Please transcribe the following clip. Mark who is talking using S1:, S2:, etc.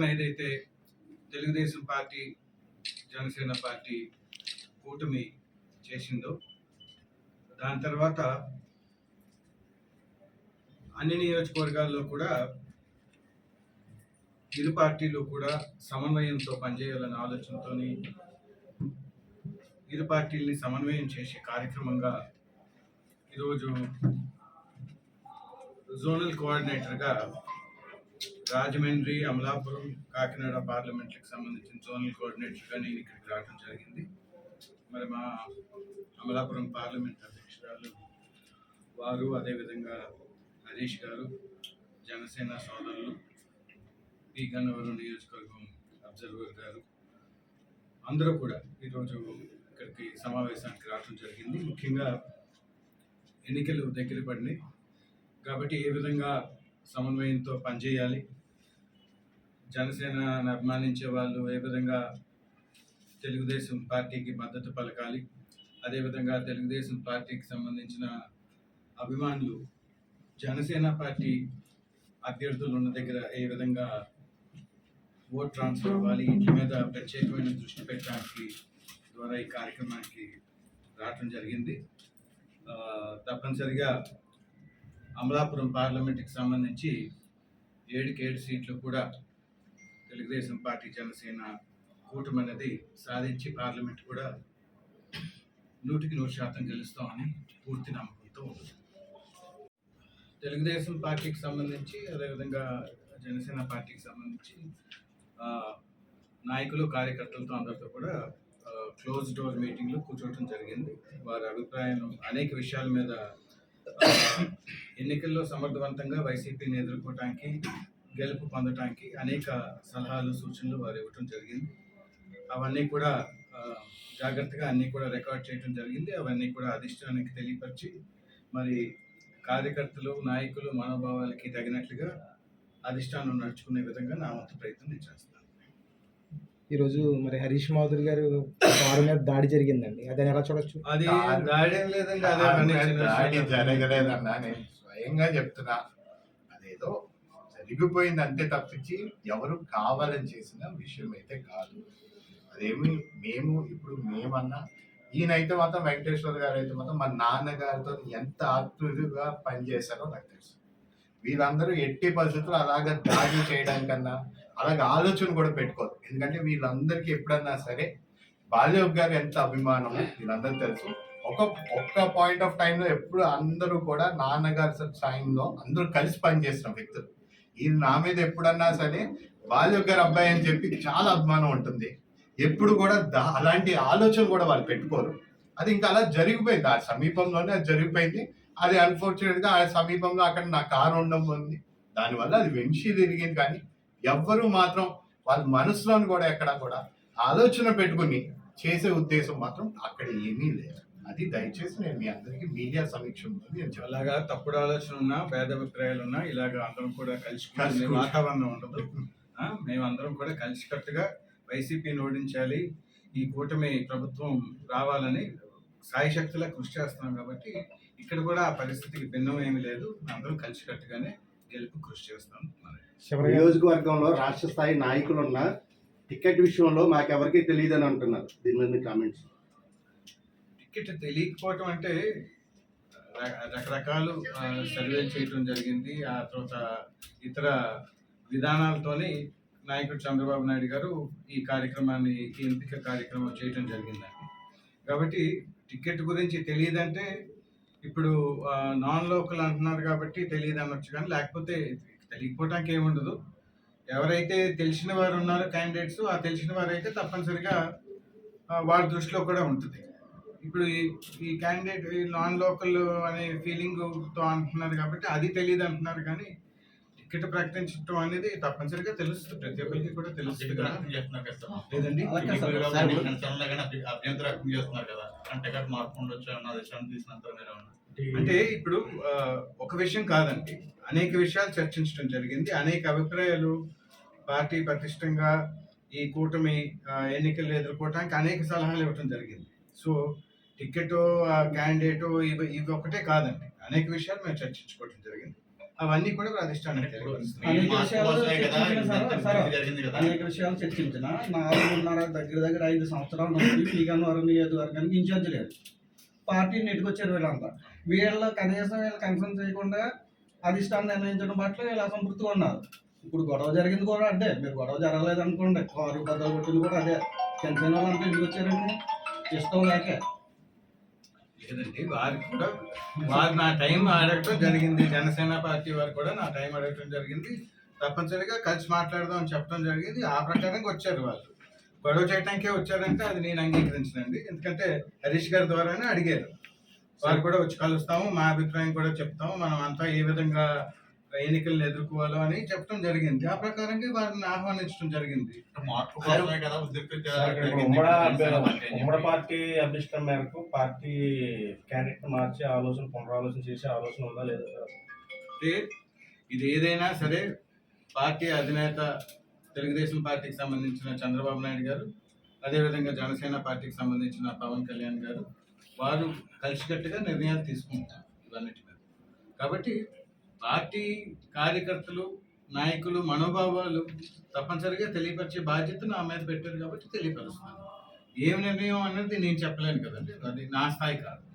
S1: పక్కన ఏదైతే Telugu Desam party Janasena party కూటమి చేసిందో దాని తర్వాత అన్ని నియోజకవర్గాల్లో కూడా ఇరు పార్టీలు కూడా సమన్వయంతో పనిచేయాలనే ఆలోచనతో ఇరు పార్టీల్ని సమన్వయం చేసే కార్యక్రమంగా ఈరోజు జోనల్ కోఆర్డినేటర్గా రాజమండ్రి అమలాపురం కాకినాడ పార్లమెంట్లకు సంబంధించిన జోనల్ కోఆర్డినేటర్గా నేను ఇక్కడికి రావడం జరిగింది. మరి మా అమలాపురం పార్లమెంట్ అధ్యక్షురాలు వారు అదేవిధంగా హరీష్ గారు జనసేన సోదరులు పి. గన్నవరం నియోజకవర్గం అబ్జర్వర్ గారు అందరూ కూడా ఈరోజు ఇక్కడికి సమావేశానికి రావడం జరిగింది. ముఖ్యంగా ఎన్నికలు దగ్గర పడినాయి. కాబట్టి ఏ విధంగా సమన్వయంతో పనిచేయాలి జనసేనను అభిమానించే వాళ్ళు ఏ విధంగా తెలుగుదేశం పార్టీకి మద్దతు పలకాలి అదేవిధంగా తెలుగుదేశం పార్టీకి సంబంధించిన అభిమానులు జనసేన పార్టీ అభ్యర్థులు ఉన్న దగ్గర ఏ విధంగా ఓట్ ట్రాన్స్ఫర్ ఇవ్వాలి వీటి మీద ప్రత్యేకమైన దృష్టి పెట్టడానికి ద్వారా ఈ కార్యక్రమానికి రావటం జరిగింది. తప్పనిసరిగా అమలాపురం పార్లమెంట్కి సంబంధించి ఏడుకి ఏడు సీట్లు కూడా తెలుగుదేశం పార్టీ జనసేన కూటమి అనేది సాధించి పార్లమెంట్ కూడా నూటికి నూరు శాతం గెలుస్తామని పూర్తి నమ్మకంతో ఉంది. తెలుగుదేశం పార్టీకి సంబంధించి అదేవిధంగా జనసేన పార్టీకి సంబంధించి నాయకులు కార్యకర్తలతో అందరితో కూడా క్లోజ్ డోర్ మీటింగ్లో కూర్చోవడం జరిగింది. వారి అభిప్రాయం అనేక విషయాల మీద ఎన్నికల్లో సమర్థవంతంగా వైసీపీని ఎదుర్కోవటానికి గెలుపు పొందటానికి అనేక సలహాలు సూచనలు వారు ఇవ్వటం జరిగింది. అవన్నీ కూడా జాగ్రత్తగా అన్నీ కూడా రికార్డ్ చేయడం జరిగింది. అవన్నీ కూడా అధిష్టానానికి తెలియపరిచి మరి కార్యకర్తలు నాయకులు మనోభావాలకి తగినట్లుగా అధిష్టానం నడుచుకునే విధంగా నా వంతు ప్రయత్నం నేను చేస్తాను.
S2: ఈరోజు మరి హరీష్ మాధురి గారు వారి మీద దాడి జరిగిందండి. అదని ఎలా చూడొచ్చు?
S1: అది దాడి ఏం లేదండి అదే
S3: దాడి. జరగలేదన్నా నేను స్వయంగా చెప్తున్నా. దిగిపోయింది అంతే తప్పించి ఎవరు కావాలని చేసిన విషయం అయితే కాదు. అదేమి మేము ఇప్పుడు మేమన్నా ఈయనైతే మాత్రం వెంకటేశ్వర గారు అయితే మాత్రం మా నాన్నగారితో ఎంత ఆత్మీయుగా పనిచేశారో నాకు తెలుసు. వీళ్ళందరూ ఎట్టి పరిస్థితులు అలాగ దాడి చేయడం కన్నా అలాగ ఆలోచన కూడా పెట్టుకోరు. ఎందుకంటే వీళ్ళందరికీ ఎప్పుడన్నా సరే బాల్యోగ్ గారు ఎంత అభిమానం వీళ్ళందరూ తెలుసు. ఒక ఒక్క పాయింట్ ఆఫ్ టైంలో ఎప్పుడు అందరూ కూడా నాన్నగారి టైంలో అందరూ కలిసి పనిచేసిన వ్యక్తులు. ఇది నా మీద ఎప్పుడన్నా సరే బాల్యోగ్ అబ్బాయి అని చెప్పి చాలా అభిమానం ఉంటుంది. ఎప్పుడు కూడా దా- అలాంటి ఆలోచన కూడా వాళ్ళు పెట్టుకోరు. అది ఇంకా అలా జరిగిపోయింది. ఆ సమీపంలోనే అది జరిగిపోయింది. అది అన్ఫార్చునేట్గా ఆ సమీపంలో అక్కడ నా కారు ఉండడం ఉంది. దానివల్ల అది వెంచి తిరిగింది. కానీ ఎవ్వరు మాత్రం వాళ్ళ మనసులోని కూడా ఎక్కడ కూడా ఆలోచన పెట్టుకుని చేసే ఉద్దేశం మాత్రం అక్కడ ఏమీ లేదు. అది దయచేసి నేను మీ అందరికీ మీడియా సమీక్షంలో నేను
S1: అలాగా తప్పుడు ఆలోచన ఉన్నా భేద అభిప్రాయాలు ఉన్నా ఇలాగ అందరం కూడా కలిసి వాతావరణం ఉండదు. ఆ, మేమందరం కూడా కలిసికట్టుగా వైసీపీని ఓడించాలి ఈ కూటమి ప్రభుత్వం రావాలని సాయశక్తులా కృషి చేస్తున్నాం కాబట్టి ఇక్కడ కూడా ఆ పరిస్థితికి భిన్నం ఏమీ లేదు. అందరం కలిసికట్టుగానే గెలుపు కృషి చేస్తాం
S4: నియోజకవర్గంలో రాష్ట్ర స్థాయి నాయకులు ఉన్న టికెట్ విషయంలో మాకెవరికీ తెలియదు అని అంటున్నారు. దీని మీద కామెంట్స్.
S1: టికెట్ తెలియకపోవటం అంటే రకరకాలు సర్వే చేయటం జరిగింది. ఆ తర్వాత ఇతర విధానాలతోని నాయకుడు చంద్రబాబు నాయుడు గారు ఈ కార్యక్రమాన్ని ఈ ఎంపిక కార్యక్రమం చేయటం జరిగిందండి కాబట్టి టికెట్ గురించి తెలియదంటే ఇప్పుడు నాన్ లోకల్ అంటున్నారు కాబట్టి తెలియదు అనొచ్చు కానీ లేకపోతే తెలియకపోవటానికి ఏముండదు. ఎవరైతే తెలిసిన వారు ఉన్నారో క్యాండిడేట్స్ ఆ తెలిసిన వారు అయితే తప్పనిసరిగా వారి దృష్టిలో కూడా ఉంటుంది. ఇప్పుడు ఈ- ఈ క్యాండిడేట్ నాన్ లోకల్ అనే ఫీలింగ్తో అంటున్నారు కాబట్టి అది తెలియదు అంటున్నారు కానీ టికెట్ ప్రకటించడం అనేది తప్పనిసరిగా తెలుస్తుంది. ప్రతి ఒక్కరికి కూడా తెలుస్తుంది కదా. లేదండి?
S5: అభ్యంతరం చేస్తున్నారు కదా అంటే మార్పు ఉండొచ్చు అన్న విషయాన్ని తీసినంత మీరు ఏమన్నా?
S1: అంటే ఇప్పుడు ఒక విషయం కాదండి. అనేక విషయాలు చర్చించడం జరిగింది. అనేక అభిప్రాయాలు పార్టీ పటిష్టంగా ఈ కూటమి ఎన్నికలు ఎదుర్కోవడానికి అనేక సలహాలు ఇవ్వటం జరిగింది. సో టికెట్ క్యాండిడేట్ ఇవి ఇవి ఒకటే కాదండి. అనేక విషయాలు మేము చర్చించుకోవడం జరిగింది. అవన్నీ కూడా అధిష్టానం
S5: ఇప్పుడు
S1: తెలియపరుస్తుంది.
S5: మీ
S6: అనేక విషయాలు చర్చించిన సార్,
S5: ఇంత
S6: సార్,
S5: ఇది జరిగింది కదా.
S6: అనేక విషయాలు చర్చించిన నాలుగున్నర దగ్గర దగ్గర ఐదు సంవత్సరాల నుంచి పీగన్నవరం నియోజకవర్గానికి ఇన్ఛార్జ్ లేదు. పార్టీని నెట్టుకొచ్చారు వీళ్ళంతా. వీళ్ళ కనీసం వీళ్ళు కన్సర్న్ చేయకుండా అధిష్టానం నిర్ణయించడం పట్ల వీళ్ళు అసంతృప్తిగా ఉన్నారు. ఇప్పుడు గొడవ జరిగింది కూడా అదే. మీరు గొడవ జరగలేదు అనుకోండి కారు బద్దలు కొట్టింది కూడా అదే. జనసేన వాళ్ళంతా ఎందుకు వచ్చారండి. ఇష్టం లేక.
S1: లేదండి వారికి కూడా వారు నా టైం అడగటం జరిగింది. జనసేన పార్టీ వారు కూడా నా టైం అడగటం జరిగింది. తప్పనిసరిగా కలిసి మాట్లాడదాం అని చెప్పడం జరిగింది. ఆ ప్రకారంగా వచ్చారు వాళ్ళు. గొడవ చేయడానికే వచ్చారంటే అది నేను అంగీకరించనండి. ఎందుకంటే హరీష్ గారి ద్వారానే అడిగారు. వారు కూడా వచ్చి కలుస్తాము మా అభిప్రాయం కూడా చెప్తాము. మనం అంతా ఏ విధంగా ఎన్నికలను ఎదుర్కోవాలో అని చెప్పడం జరిగింది. ఆ ప్రకారంగా వారిని ఆహ్వానించడం జరిగింది.
S7: ఉమ్మడి
S5: పార్టీ
S7: అభిష్టం మేరకు పార్టీ క్యాండిడేట్ మార్చి ఆలోచన పునరాలోచన చేసే ఆలోచన ఉందా లేదా
S1: ఇది ఏదైనా సరే పార్టీ అధినేత తెలుగుదేశం పార్టీకి సంబంధించిన చంద్రబాబు నాయుడు గారు అదేవిధంగా జనసేన పార్టీకి సంబంధించిన పవన్ కళ్యాణ్ గారు వారు కలిసికట్టుగా నిర్ణయాలు తీసుకుంటారు ఇవన్నిటి మీద. కాబట్టి పార్టీ కార్యకర్తలు నాయకులు మనోభావాలు తప్పనిసరిగా తెలియపరిచే బాధ్యత నా మీద పెట్టారు కాబట్టి తెలియపరుస్తున్నాను. ఏం నిర్ణయం అన్నది నేను చెప్పలేను కదండి. అది నా స్థాయి కాదు.